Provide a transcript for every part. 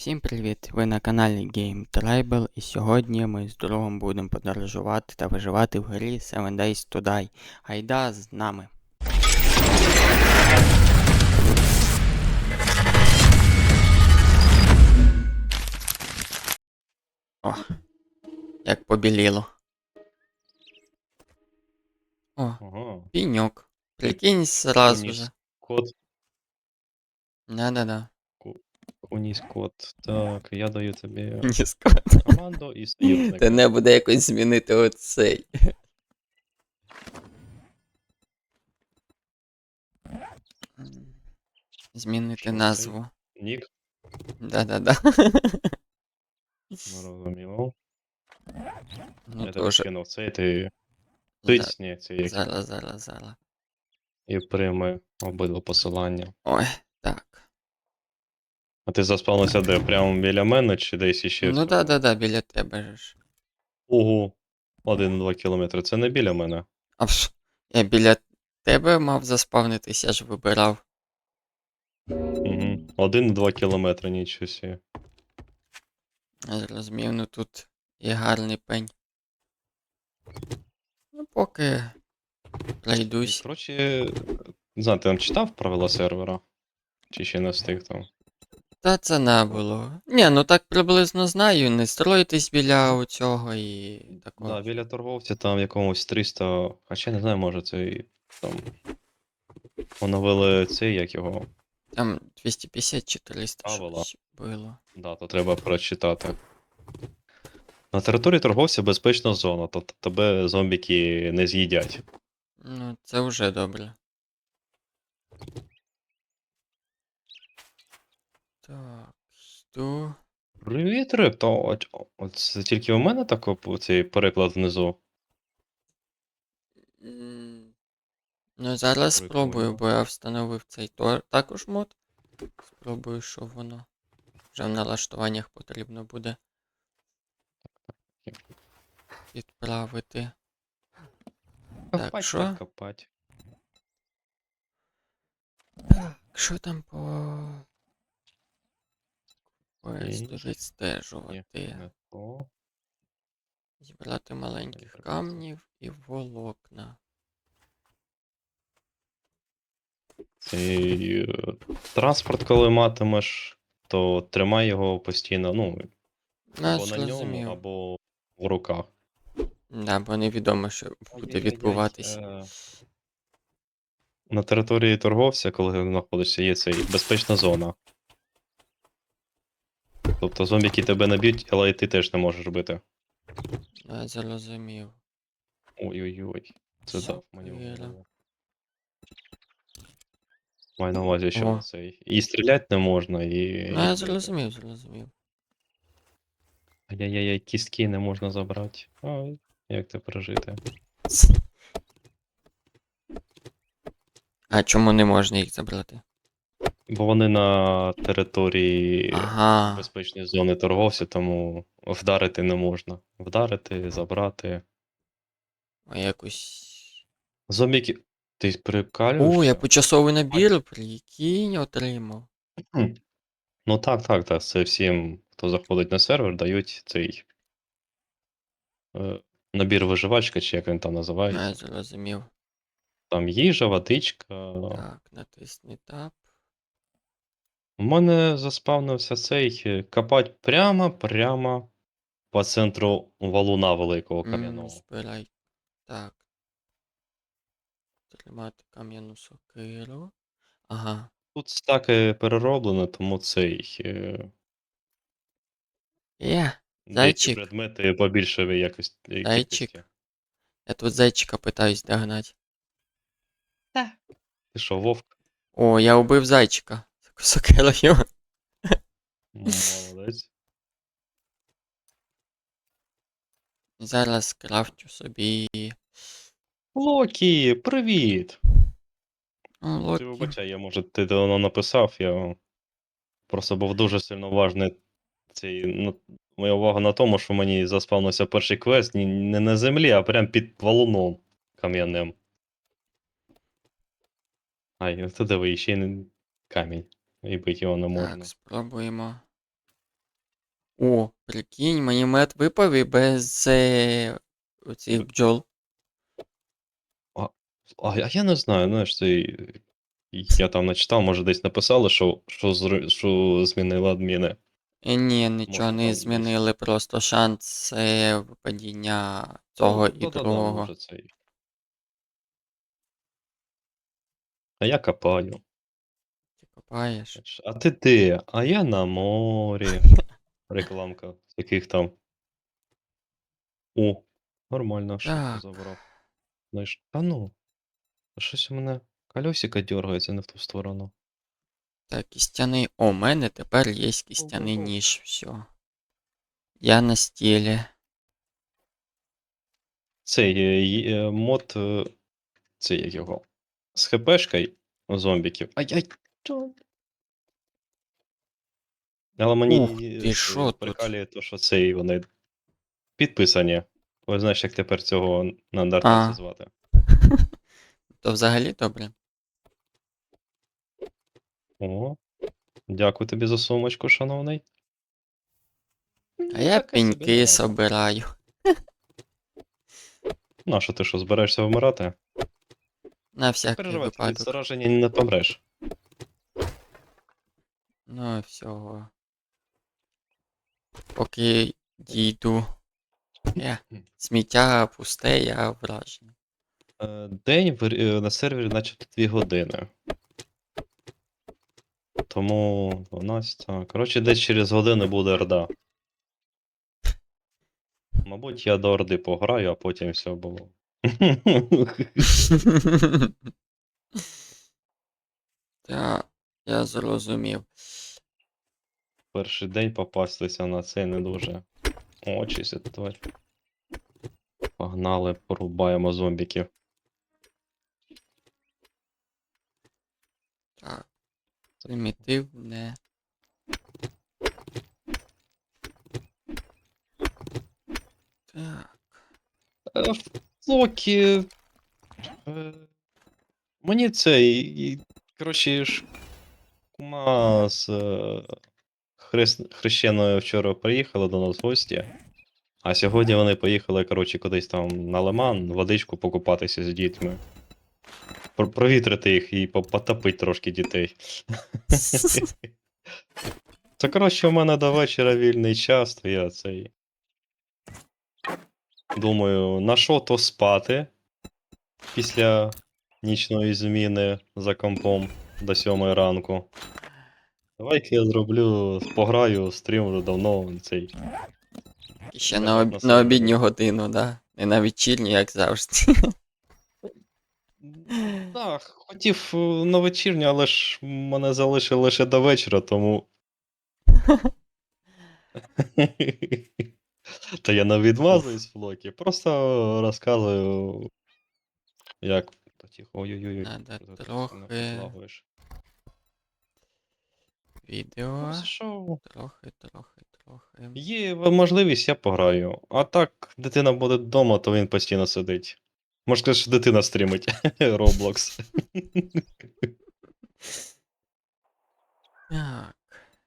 Всім привіт! Ви на каналі Game Tribal і сьогодні ми з другом будемо подорожувати та виживати в грі Seven Days to Die. Гайда з нами! О, як побіліло. О, піньок. Прикинь сразу же. код, Да-да-да. Уніс код. Так, я даю тобі Ні, команду і союзника. Та не буде якось змінити оцей. Змінити Що, назву. Нік, Да-да-да. зрозуміло. Ну я тебе тоже. скинув цей, ти За- тисні цей Зараз, зараз, зараз. і прийми обидва посилання. Ой. А ти заспавнився де? Прямо біля мене чи десь іще? Ну да-да-да, біля тебе же ж. Ого. 1-2 кілометри. Це не біля мене. А пш, я біля тебе мав заспавнитись, я ж вибирав. Угу. 1-2 кілометри, нічого сі. Зрозумів, ну тут є гарний пень. Ну, поки пройдусь. Коротше, не знаю, ти там читав правила сервера? Чи ще не встиг там? Та це не було. Ні, ну так приблизно знаю, не строїтесь біля оцього і такого. Да, біля торговця там якомусь 300, хоча не знаю, може це і там. Оновили цей, як його. Там 250 чи 300 Правила. щось було. Да, то треба прочитати. На території торговця безпечна зона, тобто тебе зомбіки не з'їдять. Ну, це вже добре. Йду. Привіт, Репто. Це тільки у мене такий цей переклад внизу. М, Ну, зараз спробую, бо я встановив цей тор також мод. Спробую, що воно. Вже в налаштуваннях потрібно буде відправити. Так, Копать, що? так, копать. Що там по. Відстежувати. Не то. Зібрати маленьких камнів і волокна. Цей е, транспорт, коли матимеш, то тримай його постійно, ну, Ну, або на ньому, або в руках. Да, бо невідомо, що буде Ой-ой-ой, відбуватись. е, На території торговця, коли знаходишся, є цей безпечна зона. Тобто зомбіки тебе наб'ють, але і ти теж не можеш бити. Я зрозумів. Ой-ой-ой. Це дав мені. Маю на увазі, що О. цей. І стріляти не можна, і. Ну, я зрозумів, зрозумів. Ай-яй-яй, кістки не можна забрати. Ой, як це пережити? А чому не можна їх забрати? Бо вони на території Ага. безпечної зони торговця, тому вдарити не можна. Вдарити, забрати. А якось. Зомбіки. Ти прикалюєшся? О, я почасовий набір, прикинь, отримав. Ну так, так, так. Це всім, хто заходить на сервер, дають цей е, набір виживачка, чи як він там Ну, я зрозумів. Там їжа, водичка. Так, натисни тап. У мене заспавнився цей е, копать прямо, прямо по центру валуна великого М, кам'яного. Збирай. Так. Тримати кам'яну сокиру. Ага. Тут стаки перероблено, тому цей. е, Є, деякі Зайчик. предмети побільше в якості. Зайчик. я тут зайчика питаюсь догнати. Ти що, вовк? О, я убив зайчика. Сокирою. Молодець. Зараз крафтю собі. Локі, привіт! О, Ти Локі. вибачай, я може ти давно написав, я просто був дуже сильно уважний. Цей, ну, моя увага на тому, що мені заспавнився перший квест ні- не на землі, а прям під валуном кам'яним. Ай, ну то диви, ще й не камінь. І бити його не можна. Так, спробуємо. О, прикинь, мені мед випав і без е, оцих бджол. А я я не знаю, знаєш, це. Я там не читав, може десь написали, що, що, зр- що змінили адміни. Е, ні, нічого Може, не десь. змінили, просто шанс е, випадіння того і Да-да-да, другого. може, цей. А я копаю. Ти копаєш? А ти де? А я на морі. Рекламка. З яких там. О, нормально, що Так. забрав. Знаєш, та ну. Щось у мене колесико дергається не в ту сторону. Так, кістяний. О, у мене тепер є кістяний Ого. ніж, все. Я на стілі. Цей е, е, мод. е, Цей як його. З хпшкою зомбіків. Ай-яй! Чо? Але мені Ух е, ти, це що тут? прикалює то, що цей вони підписані. Ось знаєш, як тепер цього неандертальця А. звати. То взагалі добре. О, дякую тобі за сумочку, шановний. А я пеньки собираю. На що ти що, збираєшся вмирати? На всякий від випадок. зараження не помреш. Ну і всього. Поки дійду. Е, сміття пусте, я вражений. Е, День в е, на сервері начебто 2 години. Тому 12. Коротше, десь через годину буде орда. Мабуть, я до орди пограю, а потім все було. Так, я зрозумів. Перший день попастися на це не дуже. О, чись тварь. Погнали, порубаємо зомбіків. Так. Примітивне. Так. Е, Флокі. е, Мені це. і- і, Коротше, ж кума з е, хрещеною вчора приїхала до нас в гості. А сьогодні вони поїхали, коротше, кудись там на лиман, водичку покупатися з дітьми. Провітрити їх і потопити трошки дітей. Та коротше, у мене до вечора вільний час, то я цей. Думаю, на що то спати після нічної зміни за компом до сьомої ранку. Давай-ка я зроблю, пограю, стрім вже давно цей. Ще на, об... на обідню годину, да? Не на вечірню, як завжди. Так, хотів е, на вечірню, але ж мене залишили лише до вечора, тому. Та я не відмазуюсь в флокі, просто розказую, як. Ой-ой-ой. Трохи-. Відео. Ну. Трохи, трохи, трохи. Є можливість, я пограю. А так, дитина буде вдома, то він постійно сидить. Може сказати, що дитина стрімить Roblox. Так.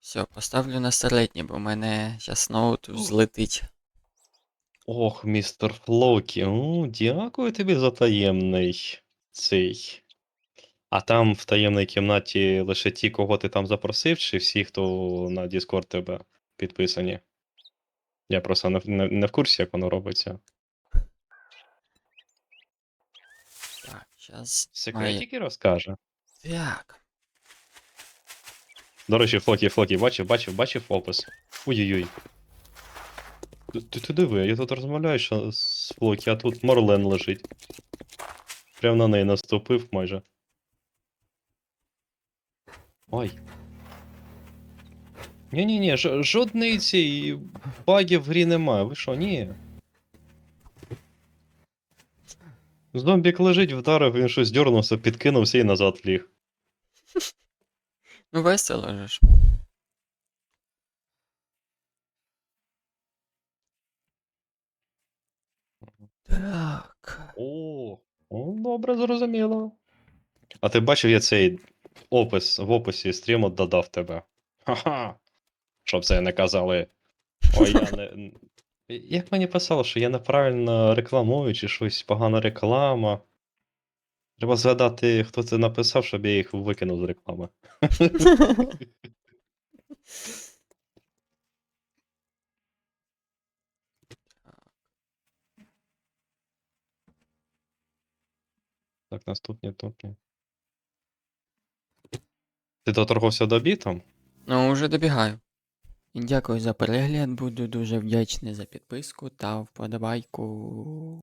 Все, поставлю на середнє, бо в мене зараз ноут взлетить. Ох, містер Флокі, о, дякую тобі за таємний цей. А там в таємній кімнаті лише ті, кого ти там запросив, чи всі, хто на Discord тебе підписані? Я просто не, в- не, не в курсі, як воно робиться. Так, зараз. Секретики розкаже. Так. До речі, Флокі, Флокі, бачив, бачив, бачив опис. Ой-ой-ой. Ти, ти, ти диви, я тут розмовляю що з Флокі, а тут Морлен лежить. Прям на неї наступив майже. Ой. Ні-ні-ні, ж- жодної цієї багів в грі немає. Ви що, ні? Зомбік лежить, вдарив, він щось дернувся, підкинувся і назад ліг. Ну, весело ж. Так. О, о, добре, зрозуміло. А ти бачив, я цей опис в описі стріму додав тебе. Ха-ха. Щоб це не казали Ой, я не. Як мені писало, що я неправильно рекламую, чи щось погана реклама. Треба згадати, хто це написав, щоб я їх викинув з реклами. Так, наступні топі. Ти доторгувався до бітом? Ну, уже добігаю. Дякую за перегляд, буду дуже вдячний за підписку та вподобайку.